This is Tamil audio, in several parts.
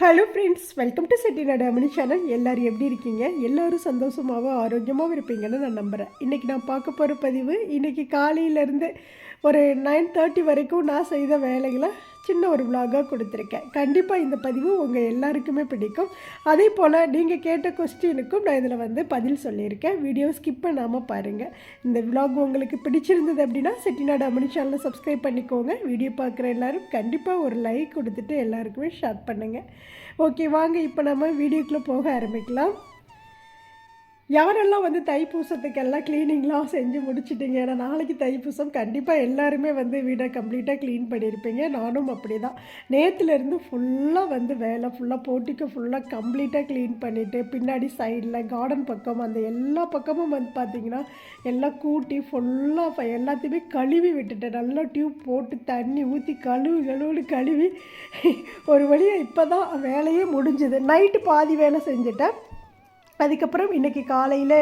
Hello friends welcome to Chettinad Amani channel எல்லோரும் எப்படி இருக்கீங்க? எல்லோரும் சந்தோஷமாகவும் ஆரோக்கியமாகவும் இருப்பீங்கன்னு நான் நம்புகிறேன் இன்றைக்கி நான் பார்க்க போகிற பதிவு இன்றைக்கி காலையிலேருந்து ஒரு நைன் தேர்ட்டி வரைக்கும் நான் செய்த வேலைகளை சின்ன ஒரு விளாகாக கொடுத்துருக்கேன். கண்டிப்பாக இந்த பதிவு உங்கள் எல்லாருக்குமே பிடிக்கும். அதே போல் நீங்கள் கேட்ட கொஸ்டினுக்கும் நான் இதில் வந்து பதில் சொல்லியிருக்கேன். வீடியோ ஸ்கிப் பண்ணாமல் பாருங்கள் இந்த விளாக் உங்களுக்கு பிடிச்சிருந்தது அப்படின்னா செட்டிநாடு அமனி சேனலை சப்ஸ்கிரைப் பண்ணிக்கோங்க. வீடியோ பார்க்குற எல்லாரும் கண்டிப்பாக ஒரு லைக் கொடுத்துட்டு எல்லாருக்குமே ஷேர் பண்ணுங்கள் ஓகே வாங்க இப்போ நம்ம வீடியோக்குள்ளே போக ஆரம்பிக்கலாம். யாரெல்லாம் வந்து தைப்பூசத்துக்கெல்லாம் க்ளீனிங்லாம் செஞ்சு முடிச்சிட்டிங்க? ஏன்னா நாளைக்கு தைப்பூசம் கண்டிப்பாக எல்லாருமே வந்து வீடை கம்ப்ளீட்டாக க்ளீன் பண்ணியிருப்பீங்க. நானும் அப்படி தான் நேற்றுலேருந்து ஃபுல்லாக வந்து வேலை ஃபுல்லாக போட்டிக்கு ஃபுல்லாக கம்ப்ளீட்டாக க்ளீன் பண்ணிவிட்டு பின்னாடி சைடில் கார்டன் பக்கம் அந்த எல்லா பக்கமும் வந்து பார்த்திங்கன்னா எல்லாம் கூட்டி ஃபுல்லாக எல்லாத்தையுமே கழுவி விட்டுட்டேன் நல்லா டியூப் போட்டு தண்ணி ஊற்றி கழுவி கழுவுன்னு கழுவி ஒரு வழியாக இப்போ தான் வேலையே முடிஞ்சுது. நைட்டு பாதி வேலை செஞ்சுட்டேன். அதுக்கப்புறம் இன்றைக்கி காலையில்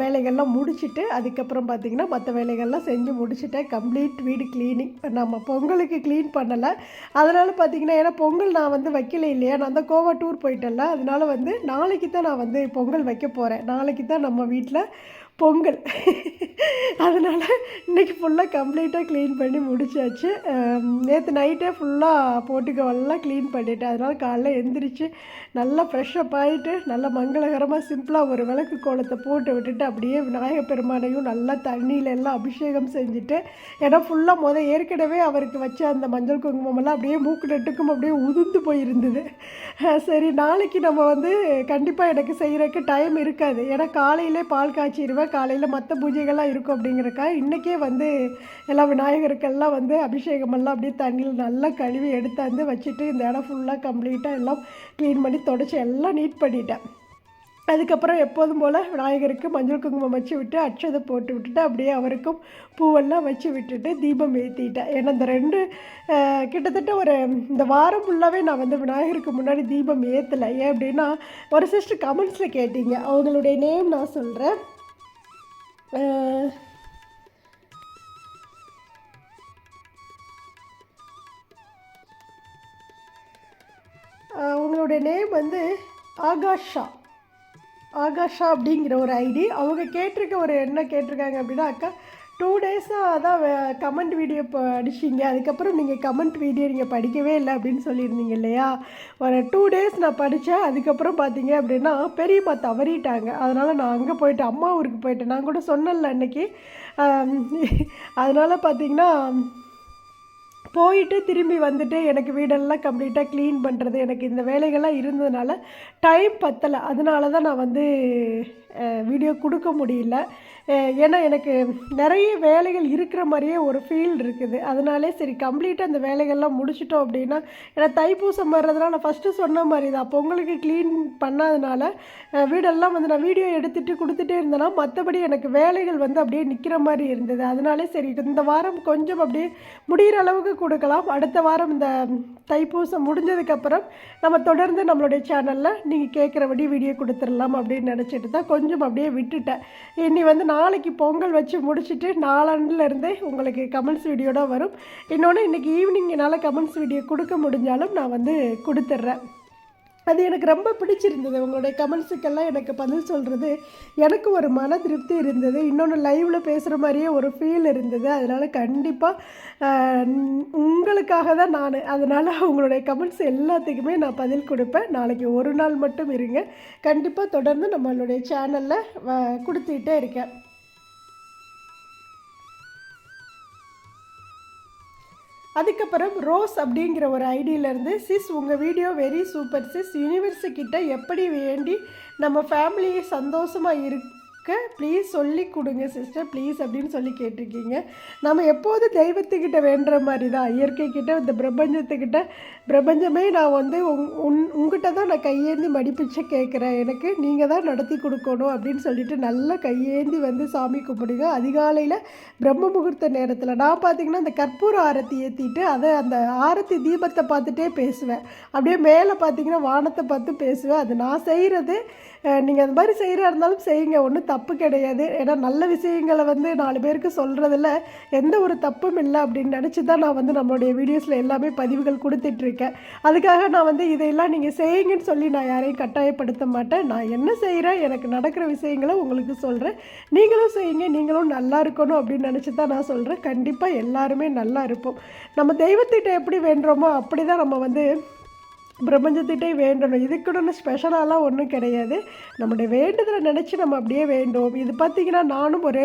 வேலைகள்லாம் முடிச்சுட்டு அதுக்கப்புறம் பார்த்திங்கன்னா மற்ற வேலைகள்லாம் செஞ்சு முடிச்சுட்டேன். கம்ப்ளீட் வீடு க்ளீனிங். நம்ம பொங்கலுக்கு க்ளீன் பண்ணலை. அதனால் பார்த்திங்கன்னா ஏன்னா பொங்கல் நான் வந்து வைக்கல இல்லையா? நான் தான் கோவா டூர் போயிட்டேன்ல. அதனால் வந்து நாளைக்கு தான் நான் வந்து பொங்கல் வைக்க போகிறேன் நாளைக்கு தான் நம்ம வீட்டில் பொங்கல். அதனால் இன்றைக்கி ஃபுல்லாக கம்ப்ளீட்டாக க்ளீன் பண்ணி முடிச்சாச்சு. நேற்று நைட்டே ஃபுல்லாக போட்டுக்கவெல்லாம் க்ளீன் பண்ணிட்டேன். அதனால் காலைல எழுந்திரிச்சு நல்லா ஃப்ரெஷ்ஷப் ஆகிட்டு நல்லா மங்களகரமாக சிம்பிளாக ஒரு விளக்கு கோலத்தை போட்டு விட்டுட்டு அப்படியே விநாயகப் பெருமானையும் நல்லா தண்ணியில எல்லாம் அபிஷேகம் செஞ்சுட்டு ஏன்னா ஃபுல்லாக முத ஏற்கனவே அவருக்கு வச்ச அந்த மஞ்சள் குங்குமமெல்லாம் அப்படியே மூக்கு நட்டுக்கும் அப்படியே உதிர்ந்து போயிருந்தது. சரி நாளைக்கு நம்ம வந்து கண்டிப்பாக எனக்கு செய்கிறதுக்கு டைம் இருக்காது. ஏன்னா காலையிலே பால் காய்ச்சிடுவேன் காலையில் மற்ற பூஜைகள்லாம் இருக்கும் அப்படிங்கிறக்கா. இன்றைக்கே வந்து எல்லா விநாயகருக்கெல்லாம் வந்து அபிஷேகமெல்லாம் அப்படியே தண்ணியில் நல்லா கழுவி எடுத்தாந்து வச்சுட்டு இந்த இடம் ஃபுல்லாக கம்ப்ளீட்டாக எல்லாம் க்ளீன் பண்ணி தொடச்சி எல்லாம் நீட் பண்ணிட்டேன். அதுக்கப்புறம் எப்போதும் போல் விநாயகருக்கு மஞ்சள் குங்குமம் வச்சு விட்டு அட்சதை போட்டு விட்டுட்டு அப்படியே அவருக்கும் பூவெல்லாம் வச்சு விட்டுட்டு தீபம் ஏற்றிட்டேன் ஏன்னா இந்த ரெண்டு கிட்டத்தட்ட ஒரு இந்த வாரம் ஃபுல்லாகவே நான் வந்து விநாயகருக்கு முன்னாடி தீபம் ஏற்றலை ஏன் அப்படின்னா ஒரு சிஸ்டர் கமெண்ட்ஸில் கேட்டீங்க. அவங்களுடைய நேம் நான் சொல்கிறேன் Uh, அவங்களுடைய நேம் வந்து ஆகாஷா. ஆகாஷா அப்படிங்கிற ஒரு ஐடி அவங்க கேட்டிருக்க ஒரு என்ன கேட்டிருக்காங்க அப்படின்னா அக்கா டூ டேஸாக அதான் கமெண்ட் வீடியோ படிச்சிங்க அதுக்கப்புறம் நீங்கள் கமெண்ட் வீடியோ நீங்கள் படிக்கவே இல்லை அப்படின்னு சொல்லியிருந்தீங்க இல்லையா? ஒரு டூ டேஸ் நான் படித்தேன் அதுக்கப்புறம் பார்த்தீங்க அப்படின்னா பெரியம்மா தவறிட்டாங்க. அதனால் நான் அங்கே போயிட்டு அம்மா ஊருக்கு போயிட்டேன். நான் கூட சொன்னேன்ல அன்னைக்கு. அதனால் பார்த்தீங்கன்னா போயிட்டு திரும்பி வந்துட்டு எனக்கு வீடெல்லாம் கம்ப்ளீட்டாக க்ளீன் பண்ணுறது எனக்கு இந்த வேலைகள்லாம் இருந்ததுனால டைம் பத்தலை. அதனால தான் நான் வந்து வீடியோ கொடுக்க முடியல. ஏன்னா எனக்கு நிறைய வேலைகள் இருக்கிற மாதிரியே ஒரு ஃபீல் இருக்குது. அதனாலே சரி கம்ப்ளீட்டாக அந்த வேலைகள்லாம் முடிச்சிட்டோம் அப்படின்னா ஏன்னா தைப்பூசம் வர்றதுனால நான் ஃபஸ்ட்டு சொன்ன மாதிரி தான். பொங்கலுக்கு க்ளீன் பண்ணாதனால வீடெல்லாம் வந்து நான் வீடியோ எடுத்துகிட்டு கொடுத்துட்டே இருந்தேன்னா மற்றபடி எனக்கு வேலைகள் வந்து அப்படியே நிற்கிற மாதிரி இருந்தது. அதனாலே சரி இந்த வாரம் கொஞ்சம் அப்படியே முடிகிற அளவுக்கு கொடுக்கலாம். அடுத்த வாரம் இந்த தைப்பூசம் முடிஞ்சதுக்கப்புறம் நம்ம தொடர்ந்து நம்மளுடைய சேனலில் நீங்கள் கேட்குறபடி வீடியோ கொடுத்துடலாம் அப்படின்னு நினச்சிட்டு தான் கொஞ்சம் அப்படியே விட்டுட்டேன். இனி வந்து நாளைக்கு பொங்கல் வச்சு முடிச்சுட்டு நாளாண்டுலேருந்தே உங்களுக்கு கமெண்ட்ஸ் வீடியோட வரும். இன்னொன்று இன்றைக்கி ஈவினிங் என்னால் கமெண்ட்ஸ் வீடியோ கொடுக்க முடிஞ்சாலும் நான் வந்து கொடுத்துட்றேன். அது எனக்கு ரொம்ப பிடிச்சிருந்தது. உங்களுடைய கமெண்ட்ஸுக்கெல்லாம் எனக்கு பதில் சொல்கிறது எனக்கு ஒரு மன திருப்தி இருந்தது. இன்னொன்று லைவில் பேசுகிற மாதிரியே ஒரு ஃபீல் இருந்தது. அதனால் கண்டிப்பாக உங்களுக்காக தான் நான். அதனால் உங்களுடைய கமெண்ட்ஸ் எல்லாத்துக்குமே நான் பதில் கொடுப்பேன். நாளைக்கு ஒரு நாள் மட்டும் இருங்க. கண்டிப்பாக தொடர்ந்து நம்மளுடைய சேனலில் கொடுத்துக்கிட்டே இருக்கேன். அதுக்கப்புறம் ரோஸ் அப்படிங்கிற ஒரு ஐடியிலேருந்து சிஸ் உங்கள் video very super sis. Universe கிட்ட எப்படி வேண்டி நம்ம ஃபேமிலியை சந்தோஷமாக இருக்க. ப்ளீஸ் சொல்லி கொடுங்க சிஸ்டர் ப்ளீஸ் அப்படின்னு சொல்லி கேட்டிருக்கீங்க. நம்ம எப்போது தெய்வத்துக்கிட்ட வேண்டுற மாதிரி தான் இயற்கைக்கிட்ட இந்த பிரபஞ்சத்துக்கிட்ட. பிரபஞ்சமே நான் வந்து உங் உன் உங்ககிட்ட தான் நான் கையேந்தி மடிப்பிச்ச கேட்குறேன். எனக்கு நீங்கள் தான் நடத்தி கொடுக்கணும் அப்படின்னு சொல்லிட்டு நல்லா கையேந்தி வந்து சாமி கும்பிடுங்க. அதிகாலையில் பிரம்ம முகூர்த்த நேரத்தில் நான் பார்த்தீங்கன்னா அந்த கற்பூர ஆரத்தி ஏற்றிட்டு அதை அந்த ஆரத்தி தீபத்தை பார்த்துட்டே பேசுவேன். அப்படியே மேலே பார்த்தீங்கன்னா வானத்தை பார்த்து பேசுவேன். அது நான் செய்கிறது நீங்கள் அது மாதிரி செய்கிறா இருந்தாலும் செய்யுங்க. ஒன்றும் தப்பு கிடையாது. ஏன்னா நல்ல விஷயங்களை வந்து நாலு பேருக்கு சொல்கிறதுல எந்த ஒரு தப்பும் இல்லை அப்படின்னு நினச்சி தான் நான் வந்து நம்மளுடைய வீடியோஸில் எல்லாமே பதிவுகள் கொடுத்துட்ருக்கேன். அதுக்காக நான் வந்து இதையெல்லாம் நீங்கள் செய்யுங்கன்னு சொல்லி நான் யாரையும் கட்டாயப்படுத்த மாட்டேன். நான் என்ன செய்கிறேன் எனக்கு நடக்கிற விஷயங்களை உங்களுக்கு சொல்கிறேன் நீங்களும் செய்யுங்க நீங்களும் நல்லா இருக்கணும் அப்படின்னு நினச்சி தான் நான் சொல்கிறேன் கண்டிப்பாக எல்லாருமே நல்லா இருப்போம். நம்ம தெய்வத்திட்ட எப்படி வேண்டுறோமோ அப்படி தான் நம்ம வந்து பிரபஞ்சத்திட்டே வேண்டணும். இதுக்குன்னு ஸ்பெஷலாலாம் ஒன்றும் கிடையாது. நம்முடைய வேண்டுதலை நினச்சி நம்ம அப்படியே வேண்டும். இது பார்த்திங்கன்னா நானும் ஒரு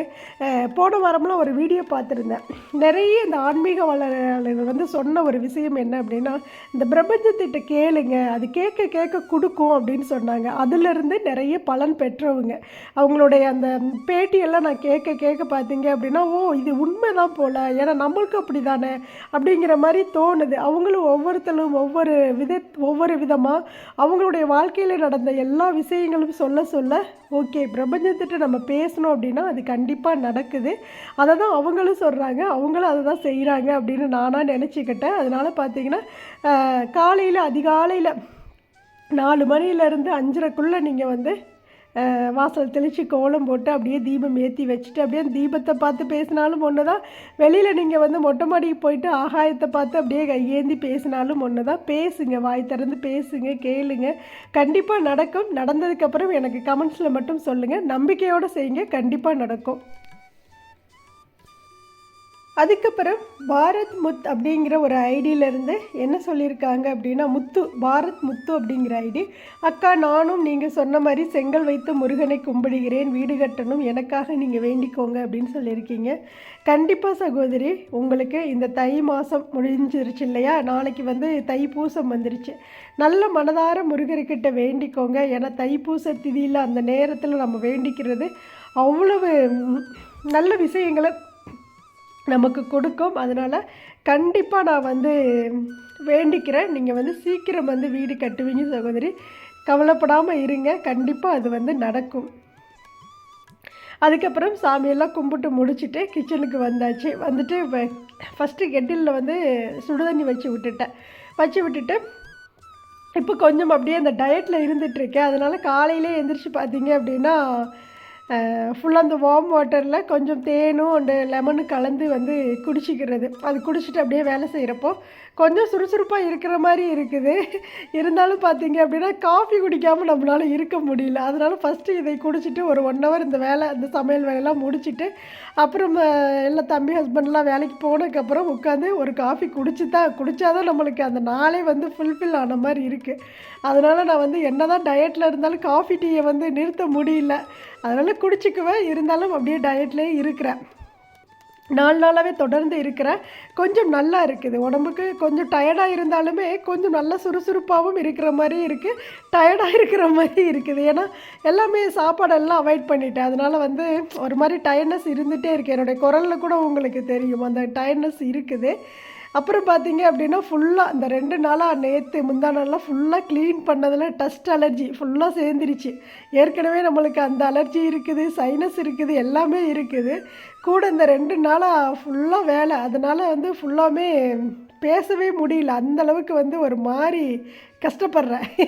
போன வாரம்லாம் ஒரு வீடியோ பார்த்துருந்தேன். நிறைய இந்த ஆன்மீக வளர்கள் வந்து சொன்ன ஒரு விஷயம் என்ன அப்படின்னா இந்த பிரபஞ்சத்திட்ட கேளுங்க. அது கேட்க கேட்க கொடுக்கும் அப்படின்னு சொன்னாங்க. அதுலேருந்து நிறைய பலன் பெற்றவங்க. அவங்களுடைய அந்த பேட்டியெல்லாம் நான் கேட்க கேட்க பார்த்தீங்க அப்படின்னா ஓ இது உண்மை தான் போல. ஏன்னா நம்மளுக்கு அப்படி தானே அப்படிங்கிற மாதிரி தோணுது. அவங்களும் ஒவ்வொருத்தரும் ஒவ்வொரு வித ஒவ்வொரு விதமாக அவங்களுடைய வாழ்க்கையில் நடந்த எல்லா விஷயங்களும் சொல்ல சொல்ல ஓகே பிரபஞ்சத்திட்ட நம்ம பேசணும் அப்படின்னா அது கண்டிப்பாக நடக்குது. அதை தான் அவங்களும் சொல்கிறாங்க அவங்களும் அதை தான் செய்கிறாங்க அப்படின்னு நானாக நினச்சிக்கிட்டேன். அதனால் பார்த்தீங்கன்னா காலையில் அதிகாலையில் நாலு மணிலேருந்து அஞ்சரைக்குள்ளே நீங்கள் வந்து வாசல் தெளித்து கோலம் போட்டு அப்படியே தீபம் ஏற்றி வச்சுட்டு அப்படியே தீபத்தை பார்த்து பேசினாலும் ஒன்று தான் வெளியில் நீங்கள் வந்து மொட்டை மாடிக்கு போயிட்டு ஆகாயத்தை பார்த்து அப்படியே கையேந்தி பேசினாலும் ஒன்று தான் பேசுங்க வாய் திறந்து பேசுங்க கேளுங்க. கண்டிப்பாக நடக்கும். நடந்ததுக்கப்புறம் எனக்கு கமெண்ட்ஸில் மட்டும் சொல்லுங்கள் நம்பிக்கையோடு செய்யுங்க. கண்டிப்பாக நடக்கும். அதுக்கப்புறம் பாரத் முத் அப்படிங்கிற ஒரு ஐடியிலேருந்து என்ன சொல்லியிருக்காங்க அப்படின்னா முத்து பாரத் முத்து அப்படிங்கிற ஐடி. அக்கா நானும் நீங்கள் சொன்ன மாதிரி செங்கல் வைத்து முருகனை கும்பிடுகிறேன் வீடு கட்டணும் எனக்காக நீங்கள் வேண்டிக்கோங்க அப்படின்னு சொல்லியிருக்கீங்க. கண்டிப்பாக சகோதரி உங்களுக்கு இந்த தை மாதம் முடிஞ்சிருச்சு இல்லையா? நாளைக்கு வந்து தைப்பூசம் வந்துருச்சு. நல்ல மனதார முருகர்கிட்ட வேண்டிக்கோங்க. ஏன்னா தைப்பூச திதியில் அந்த நேரத்தில் நம்ம வேண்டிக்கிறது அவ்வளவு நல்ல விஷயங்களை நமக்கு கொடுக்கும். அதனால் கண்டிப்பாக நான் வந்து வேண்டிக்கிறேன். நீங்கள் வந்து சீக்கிரம் வந்து வீடு கட்டுவீங்க சகோதரி. கவலைப்படாமல் இருங்க. கண்டிப்பாக அது வந்து நடக்கும். அதுக்கப்புறம் சாமியெல்லாம் கும்பிட்டு முடிச்சுட்டு கிச்சனுக்கு வந்தாச்சு. வந்துட்டு ஃபஸ்ட்டு கெட்டிலில் வந்து சுடுதண்ணி வச்சு விட்டுட்டேன். வச்சு விட்டுட்டு இப்போ கொஞ்சம் அப்படியே அந்த டயட்டில் இருந்துகிட்ருக்கேன் அதனால் காலையிலே எந்திரிச்சு பார்த்தீங்க அப்படின்னா ஃபுல்லாக அந்த வார்ம் வாட்டரில் கொஞ்சம் தேனும் அண்டு லெமனும் கலந்து வந்து குடிச்சிக்கிறது. அது குடிச்சிட்டு அப்படியே வேலை செய்கிறப்போ கொஞ்சம் சுறுசுறுப்பாக இருக்கிற மாதிரி இருக்குது. இருந்தாலும் பார்த்தீங்க அப்படின்னா காஃபி குடிக்காமல் நம்மளால் இருக்க முடியல. அதனால் ஃபஸ்ட்டு இதை குடிச்சிட்டு ஒரு ஒன் ஹவர் இந்த வேலை இந்த சமையல் வேலையெல்லாம் முடிச்சிட்டு அப்புறம் எல்லாம் தம்பி ஹஸ்பண்ட்லாம் வேலைக்கு போனதுக்கப்புறம் உட்காந்து ஒரு காஃபி குடிச்சு தான் குடித்தாதான் நம்மளுக்கு அந்த நாளே வந்து ஃபுல்ஃபில் ஆன மாதிரி இருக்குது அதனால் நான் வந்து என்ன தான் டயட்டில் இருந்தாலும் காஃபி டீயை வந்து நிறுத்த முடியல. அதனால் குடிச்சிக்குவேன். இருந்தாலும் அப்படியே டயட்லேயே இருக்கிறேன். நாலு நாளாகவே தொடர்ந்து இருக்கிறேன். கொஞ்சம் நல்லா இருக்குது. உடம்புக்கு கொஞ்சம் டயர்டாக இருந்தாலுமே கொஞ்சம் நல்லா சுறுசுறுப்பாகவும் இருக்கிற மாதிரி இருக்குது டயர்டாக இருக்கிற மாதிரி இருக்குது. ஏன்னா எல்லாமே சாப்பாடெல்லாம் அவாய்ட் பண்ணிட்டேன். அதனால் வந்து ஒரு மாதிரி டயர்ட்னஸ் இருந்துகிட்டே இருக்குது என்னுடைய குரலில் கூட உங்களுக்கு தெரியும். அந்த டயர்ட்னஸ் இருக்குது. அப்புறம் பார்த்தீங்க அப்படின்னா ஃபுல்லாக இந்த ரெண்டு நாளாக நேற்று முந்தா நாளெலாம் ஃபுல்லாக க்ளீன் பண்ணதில் டஸ்ட் அலர்ஜி ஃபுல்லாக சேர்ந்துருச்சு. ஏற்கனவே நம்மளுக்கு அந்த அலர்ஜி இருக்குது சைனஸ் இருக்குது எல்லாமே இருக்குது. கூட இந்த ரெண்டு நாளாக ஃபுல்லாக வேலை. அதனால் வந்து ஃபுல்லாமே பேசவே முடியல. அந்த அளவுக்கு வந்து ஒரு மாதிரி கஷ்டப்படுறேன்.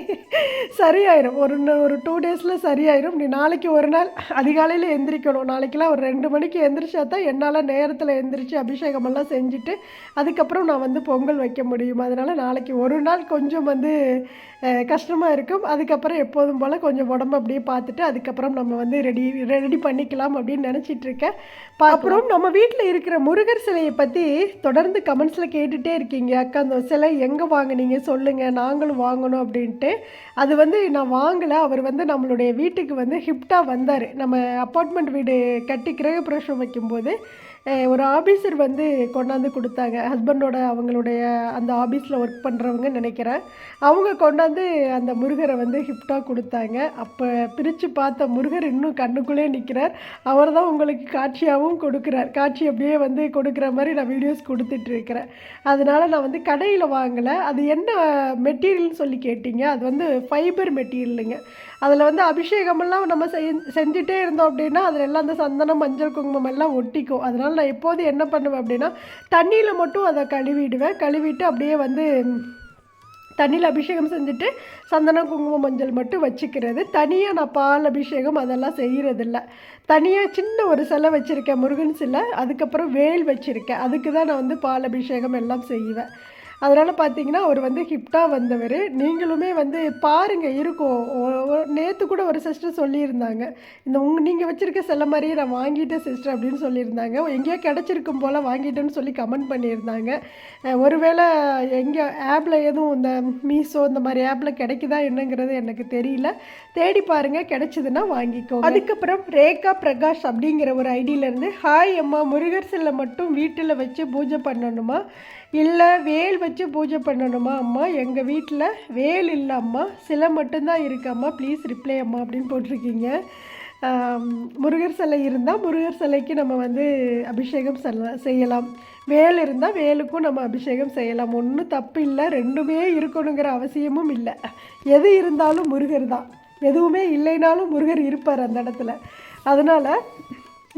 சரியாயிரும். ஒரு ஒரு டூ டேஸில் சரியாயிரும். நீ நாளைக்கு ஒரு நாள் அதிகாலையில் எந்திரிக்கணும். நாளைக்கெல்லாம் ஒரு ரெண்டு மணிக்கு எந்திரிச்சா தான் என்னால் நேரத்தில் எந்திரிச்சு அபிஷேகமெல்லாம் செஞ்சுட்டு அதுக்கப்புறம் நான் வந்து பொங்கல் வைக்க முடியும். அதனால் நாளைக்கு ஒரு நாள் கொஞ்சம் வந்து கஷ்டமாக இருக்கும். அதுக்கப்புறம் எப்போதும் போல் கொஞ்சம் உடம்பு அப்படியே பார்த்துட்டு அதுக்கப்புறம் நம்ம வந்து ரெடி ரெடி பண்ணிக்கலாம் அப்படின்னு நினச்சிட்டு இருக்கேன். பா- அப்புறம் நம்ம வீட்டில் இருக்கிற முருகர் சிலையை பற்றி தொடர்ந்து கமெண்ட்ஸில் கேட்டுகிட்டே இருக்கீங்க. அக்கா அந்த சிலை எங்கே வாங்குனீங்க? சொல்லுங்கள் நாங்களும் வாங்கணும் அப்படின்ட்டு. அது வந்து நான் வாங்கலை. அவர் வந்து நம்மளுடைய வீட்டுக்கு வந்து ஹிப்டாக வந்தார். நம்ம அப்பார்ட்மெண்ட் வீடு கட்டி கிரகப்பிரவேசம் வைக்கும்போது ஒரு ஆஃபீஸர் வந்து கொண்டாந்து கொடுத்தாங்க. ஹஸ்பண்டோட அவங்களுடைய அந்த ஆபீஸில் ஒர்க் பண்ணுறவங்க நினைக்கிறேன். அவங்க கொண்டாந்து அந்த முருகரை வந்து ஹிப்டாக கொடுத்தாங்க. அப்போ பிரித்து பார்த்த முருகர் இன்னும் கண்ணுக்குள்ளே நிற்கிறார் அவர் தான் உங்களுக்கு காட்சியாகவும் கொடுக்குறார். காட்சி அப்படியே வந்து கொடுக்குற மாதிரி நான் வீடியோஸ் கொடுத்துட்ருக்கிறேன் அதனால் நான் வந்து கடையில் வாங்கலை. அது என்ன மெட்டீரியல்னு சொல்லி கேட்டிங்க? அது வந்து ஃபைபர் மெட்டீரியலுங்க அதில் வந்து அபிஷேகமெல்லாம் நம்ம செய் செஞ்சுட்டே இருந்தோம் அப்படின்னா அதில் எல்லாம் அந்த சந்தனம் மஞ்சள் குங்குமம் எல்லாம் ஒட்டிக்கும். அதனால் நான் எப்போது என்ன பண்ணுவேன் அப்படின்னா தண்ணியில் மட்டும் அதை கழுவிடுவேன். கழுவிட்டு அப்படியே வந்து தண்ணியில் அபிஷேகம் செஞ்சுட்டு சந்தனம் குங்குமம் மஞ்சள் மட்டும் வச்சுக்கிறது. தனியாக நான் பால் அபிஷேகம் அதெல்லாம் செய்கிறதில்ல தனியாக சின்ன ஒரு சிலை வச்சுருக்கேன் முருகன் சிலை. அதுக்கப்புறம் வேல் வச்சுருக்கேன். அதுக்கு தான் நான் வந்து பால் அபிஷேகம் எல்லாம் செய்வேன். அதனால் பார்த்தீங்கன்னா அவர் வந்து ஹிப்டாக வந்தவர். நீங்களுமே வந்து பாருங்கள் இருக்கும். நேற்று கூட ஒரு சிஸ்டர் சொல்லியிருந்தாங்க. இந்த உங்க நீங்கள் வச்சுருக்க செல்ல மாதிரியே நான் வாங்கிட்டேன் சிஸ்டர் அப்படின்னு சொல்லியிருந்தாங்க. எங்கேயோ கிடச்சிருக்கும் போல் வாங்கிட்டேன்னு சொல்லி கமெண்ட் பண்ணியிருந்தாங்க. ஒருவேளை எங்கே ஆப்பில் எதுவும் இந்த மீஷோ இந்த மாதிரி ஆப்பில் கிடைக்குதா என்னங்கிறது எனக்கு தெரியல. தேடி பாருங்கள் கிடைச்சதுன்னா வாங்கிக்கோ அதுக்கப்புறம் ரேகா பிரகாஷ் அப்படிங்கிற ஒரு ஐடியிலேருந்து ஹாய் அம்மா முருகர் சிலை மட்டும் வீட்டில் வச்சு பூஜை பண்ணணுமா? இல்லை வேல் வச்சு பூஜை பண்ணணுமா அம்மா? எங்கள் வீட்டில் வேல் இல்லை அம்மா. சிலை மட்டும்தான் இருக்காம்மா ப்ளீஸ் ரிப்ளை அம்மா அப்படின்னு போட்டிருக்கீங்க. முருகர் சிலை இருந்தால் முருகர் சிலைக்கு நம்ம வந்து அபிஷேகம் செய்யலாம். வேல் இருந்தால் வேலுக்கும் நம்ம அபிஷேகம் செய்யலாம். ஒன்றும் தப்பு இல்லை ரெண்டுமே இருக்கணுங்கிற அவசியமும் இல்லை. எது இருந்தாலும் முருகர் தான். எதுவுமே இல்லைனாலும் முருகர் இருப்பார் அந்த இடத்துல. அதனால்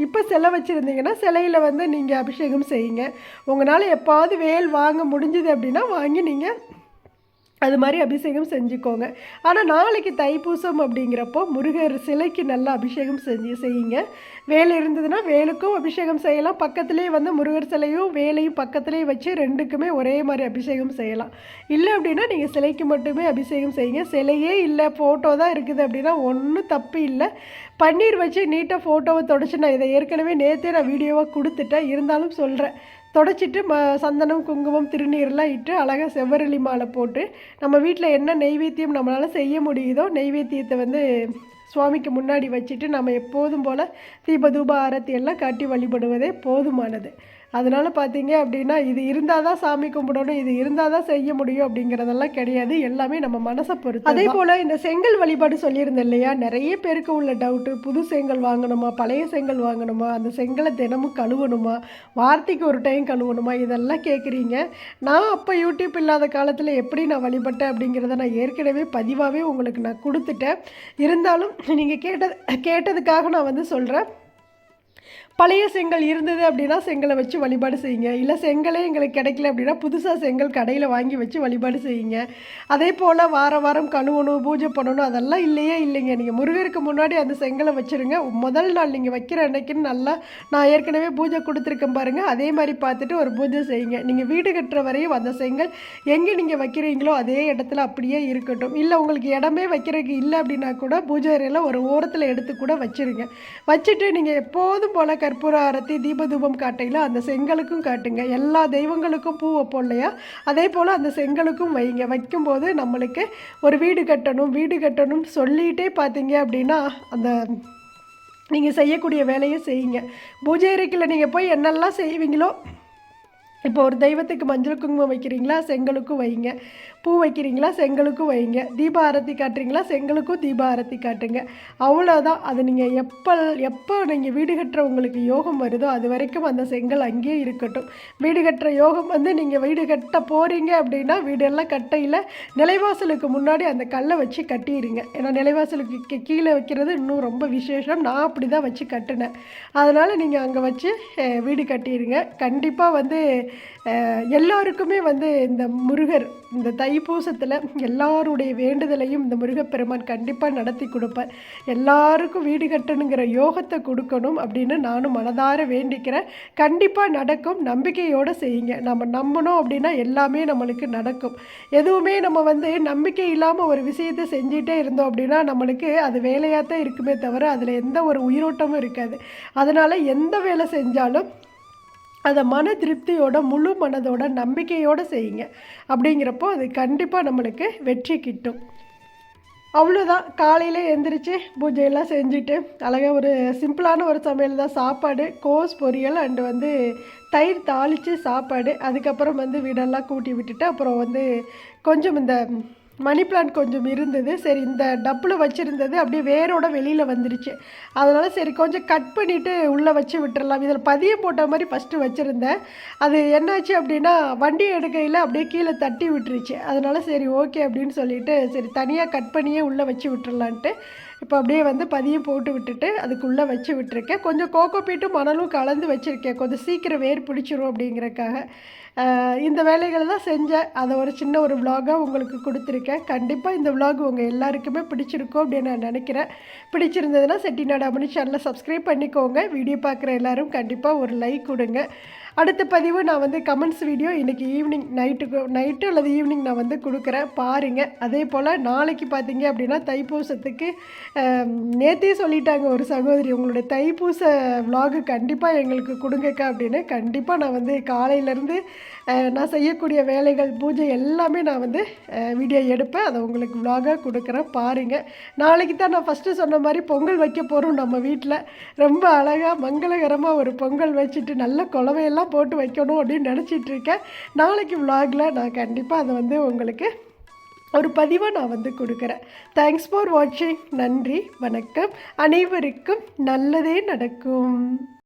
இப்போ சிலை வச்சுருந்தீங்கன்னா சிலையில் வந்து நீங்கள் அபிஷேகம் செய்யுங்க. உங்களால் எப்போவது வேல் வாங்க முடிஞ்சுது அப்படின்னா வாங்கி நீங்கள் அது மாதிரி அபிஷேகம் செஞ்சுக்கோங்க. ஆனால் நாளைக்கு தைப்பூசம் அப்படிங்கிறப்போ முருகர் சிலைக்கு நல்லா அபிஷேகம் செஞ்சு செய்யுங்க. வேல் இருந்ததுன்னா வேலுக்கும் அபிஷேகம் செய்யலாம். பக்கத்துலேயே வந்து முருகர் சிலையும் வேலையும் பக்கத்துலேயே வச்சு ரெண்டுக்குமே ஒரே மாதிரி அபிஷேகம் செய்யலாம். இல்லை அப்படின்னா நீங்கள் சிலைக்கு மட்டுமே அபிஷேகம் செய்யுங்க. சிலையே இல்லை ஃபோட்டோ தான் இருக்குது அப்படின்னா ஒன்றும் தப்பு இல்லை. பன்னீர் வச்சு நீட்டாக ஃபோட்டோவை தொடச்சி நான் இதை ஏற்கனவே நேற்றே நான் வீடியோவாக கொடுத்துட்டேன். இருந்தாலும் சொல்கிறேன் தொடச்சிட்டு ம சந்தனம் குங்குமம் திருநீர்லாம் இட்டு அழகாக செவ்வரளி மாலை போட்டு நம்ம வீட்டில் என்ன நெய்வேத்தியம் நம்மளால் செய்ய முடியுதோ நெய்வேத்தியத்தை வந்து சுவாமிக்கு முன்னாடி வச்சுட்டு நம்ம எப்போதும் போல் தீப தூப ஆரத்தி எல்லாம் காட்டி வழிபடுவதே போதுமானது. அதனால் பார்த்தீங்க அப்படின்னா இது இருந்தால் தான் சாமி கும்பிடணும் இது இருந்தால் தான் செய்ய முடியும் அப்படிங்கிறதெல்லாம் கிடையாது. எல்லாமே நம்ம மனசை பொறுத்து அதே போல் இந்த செங்கல் வழிபாடு சொல்லியிருந்தேன் இல்லையா? நிறைய பேருக்கு உள்ள டவுட்டு புது செங்கல் வாங்கணுமா பழைய செங்கல் வாங்கணுமா அந்த செங்கலை தினமும் கழுவணுமா வார்த்தைக்கு ஒரு டைம் கழுவணுமா இதெல்லாம் கேட்குறீங்க நான் அப்போ யூடியூப் இல்லாத காலத்தில் எப்படி நான் வழிபட்டேன் அப்படிங்கிறத நான் ஏற்கனவே பதிவாகவே உங்களுக்கு நான் கொடுத்துட்டேன். இருந்தாலும் நீங்கள் கேட்டது கேட்டதுக்காக நான் வந்து சொல்கிறேன் பழைய செங்கல் இருந்தது அப்படின்னா செங்கலை வச்சு வழிபாடு செய்யுங்க. இல்லை செங்கலே எங்களுக்கு கிடைக்கல அப்படின்னா புதுசாக செங்கல் கடையில் வாங்கி வச்சு வழிபாடு செய்யுங்க. அதே போல் வார வாரம் கழுவணும் பூஜை பண்ணணும் அதெல்லாம் இல்லையே இல்லைங்க. நீங்கள் முருகருக்கு முன்னாடி அந்த செங்கலை வச்சுருங்க. முதல் நாள் நீங்கள் வைக்கிற அன்னைக்குன்னு நல்லா நான் ஏற்கனவே பூஜை கொடுத்துருக்கேன் பாருங்கள் அதே மாதிரி பார்த்துட்டு ஒரு பூஜை செய்யுங்க. நீங்கள் வீடு கட்டுற வரையும் அந்த செங்கல் எங்கே நீங்கள் வைக்கிறீங்களோ அதே இடத்துல அப்படியே இருக்கட்டும். இல்லை உங்களுக்கு இடமே வைக்கிறதுக்கு இல்லை அப்படின்னா கூட பூஜை அறையில் ஒரு ஓரத்தில் எடுத்து கூட வச்சுருங்க. வச்சுட்டு நீங்கள் எப்போதும் போல் கற்பூர ஆரத்தி தீபதூபம் காட்டையில் அந்த செங்கலுக்கும் காட்டுங்க. எல்லா தெய்வங்களுக்கும் பூ வைப்போம் இல்லையா? அதே போல் அந்த செங்கலுக்கும் வைங்க. வைக்கும்போது நம்மளுக்கு ஒரு வீடு கட்டணும். வீடு கட்டணும்னு சொல்லிகிட்டே பார்த்தீங்க அப்படின்னா அந்த நீங்கள் செய்யக்கூடிய வேலையை செய்யுங்க. பூஜை அறைக்கில் நீங்கள் போய் என்னெல்லாம் செய்வீங்களோ? இப்போ ஒரு தெய்வத்துக்கு மஞ்சள் குங்குமம் வைக்கிறீங்களா? செங்கலுக்கும் வைங்க. பூ வைக்கிறீங்களா? செங்கலுக்கும் வைங்க. தீப ஆரத்தி காட்டுறீங்களா? செங்கலுக்கும் தீப ஆரத்தி காட்டுங்க. அவ்வளோதான் அது நீங்கள் எப்போ எப்போ நீங்கள் வீடு கட்டுற உங்களுக்கு யோகம் வருதோ அது வரைக்கும் அந்த செங்கல் அங்கேயே இருக்கட்டும். வீடு கட்டுற யோகம் வந்து நீங்கள் வீடு கட்ட போகிறீங்க அப்படின்னா வீடெல்லாம் கட்டையில் நிலைவாசலுக்கு முன்னாடி அந்த கல்லை வச்சு கட்டிடுங்க ஏன்னா நிலைவாசலுக்கு கீழே வைக்கிறது இன்னும் ரொம்ப விசேஷம். நான் அப்படி தான் வச்சு கட்டினேன். அதனால் நீங்கள் அங்கே வச்சு வீடு கட்டிடுங்க கண்டிப்பாக வந்து எல்லாருக்குமே வந்து இந்த முருகர் இந்த தைப்பூசத்தில் எல்லாருடைய வேண்டுதலையும் இந்த முருகப்பெருமான் கண்டிப்பாக நடத்தி கொடுப்பார். எல்லாருக்கும் வீடு கட்டணுங்கிற யோகத்தை கொடுக்கணும் அப்படின்னு நானும் மனதார வேண்டிக்கிறேன். கண்டிப்பாக நடக்கும். நம்பிக்கையோடு செய்யுங்க. நம்ம நம்பணும் அப்படின்னா எல்லாமே நம்மளுக்கு நடக்கும். எதுவுமே நம்ம வந்து நம்பிக்கை இல்லாமல் ஒரு விஷயத்தை செஞ்சிட்டே இருந்தோம் அப்படின்னா நம்மளுக்கு அது வேலையாக தான் இருக்குமே தவிர அதில் எந்த ஒரு உயிரோட்டமும் இருக்காது. அதனால் எந்த வேலை செஞ்சாலும் அதை மன திருப்தியோட முழு மனதோட நம்பிக்கையோடு செய்யுங்க. அப்படிங்கிறப்போ அது கண்டிப்பாக நம்மளுக்கு வெற்றி கிட்டும். அவ்வளோதான் காலையில் எழுந்திரிச்சு பூஜையெல்லாம் செஞ்சுட்டு அழகாக ஒரு சிம்பிளான ஒரு சமையல் தான். சாப்பாடு கோஸ் பொரியல் அண்டு வந்து தயிர் தாளித்து சாப்பாடு. அதுக்கப்புறம் வந்து வீடெல்லாம் கூட்டி விட்டுட்டு அப்புறம் வந்து கொஞ்சம் இந்த மணி பிளான்ட் கொஞ்சம் இருந்தது. சரி இந்த டப்பில் வச்சுருந்தது அப்படியே வேரோட வெளியில் வந்துருச்சு. அதனால் சரி கொஞ்சம் கட் பண்ணிவிட்டு உள்ளே வச்சு விட்டுறலாம். இதில் பதியம் போட்ட மாதிரி ஃபஸ்ட்டு வச்சுருந்தேன். அது என்னாச்சு அப்படின்னா வண்டி எடுக்கையில் அப்படியே கீழே தட்டி விட்டுருச்சு. அதனால் சரி ஓகே அப்படின்னு சொல்லிட்டு சரி தனியாக கட் பண்ணியே உள்ளே வச்சு விட்டுறலான்ட்டு இப்போ அப்படியே வந்து பதியம் போட்டு விட்டுட்டு அதுக்குள்ளே வச்சு விட்டுருக்கேன். கொஞ்சம் கோகோ பீட்டும் மணலும் கலந்து வச்சுருக்கேன். கொஞ்சம் சீக்கிரம் வேர் பிடிச்சிரும் அப்படிங்கிறக்காக. இந்த வேலைகளை தான் செஞ்சேன். அதை ஒரு சின்ன ஒரு விலாகாக உங்களுக்கு கொடுத்துருக்கேன். கண்டிப்பாக இந்த விலாக் உங்கள் எல்லாருக்குமே பிடிச்சிருக்கும் அப்படின்னு நான் நினைக்கிறேன். பிடிச்சிருந்ததுன்னா செட்டிநாடு அமனி சேனலை சப்ஸ்கிரைப் பண்ணிக்கோங்க. வீடியோ பார்க்குற எல்லோரும் கண்டிப்பாக ஒரு லைக் கொடுங்க. அடுத்த பதிவு நான் வந்து கமெண்ட்ஸ் வீடியோ இன்றைக்கி ஈவினிங் நைட்டுக்கு நைட்டு அல்லது ஈவினிங் நான் வந்து கொடுக்குறேன். பாருங்கள் அதே போல் நாளைக்கு பார்த்தீங்க அப்படின்னா தைப்பூசத்துக்கு நேற்றே சொல்லிட்டாங்க ஒரு சகோதரி உங்களுடைய தைப்பூச விலாகு கண்டிப்பாக எங்களுக்கு கொடுங்கக்கா அப்படின்னு. கண்டிப்பாக நான் வந்து காலையிலேருந்து நான் செய்யக்கூடிய வேலைகள் பூஜை எல்லாமே நான் வந்து வீடியோ எடுப்பேன். அதை உங்களுக்கு விலாகாக கொடுக்குறேன். பாருங்கள் நாளைக்கு தான் நான் ஃபஸ்ட்டு சொன்ன மாதிரி பொங்கல் வைக்க போகிறோம் நம்ம வீட்டில் ரொம்ப அழகாக மங்களகரமாக ஒரு பொங்கல் வச்சுட்டு நல்ல குழவையெல்லாம் போட்டு வைக்கணும் அப்படின்னு நினச்சிட்டு இருக்கேன் நாளைக்கு vlog-ல நான் கண்டிப்பாக அதை வந்து உங்களுக்கு ஒரு பதிவை நான் வந்து கொடுக்குறேன். தேங்க்ஸ் ஃபார் வாட்சிங் நன்றி வணக்கம். அனைவருக்கும் நல்லதே நடக்கும்.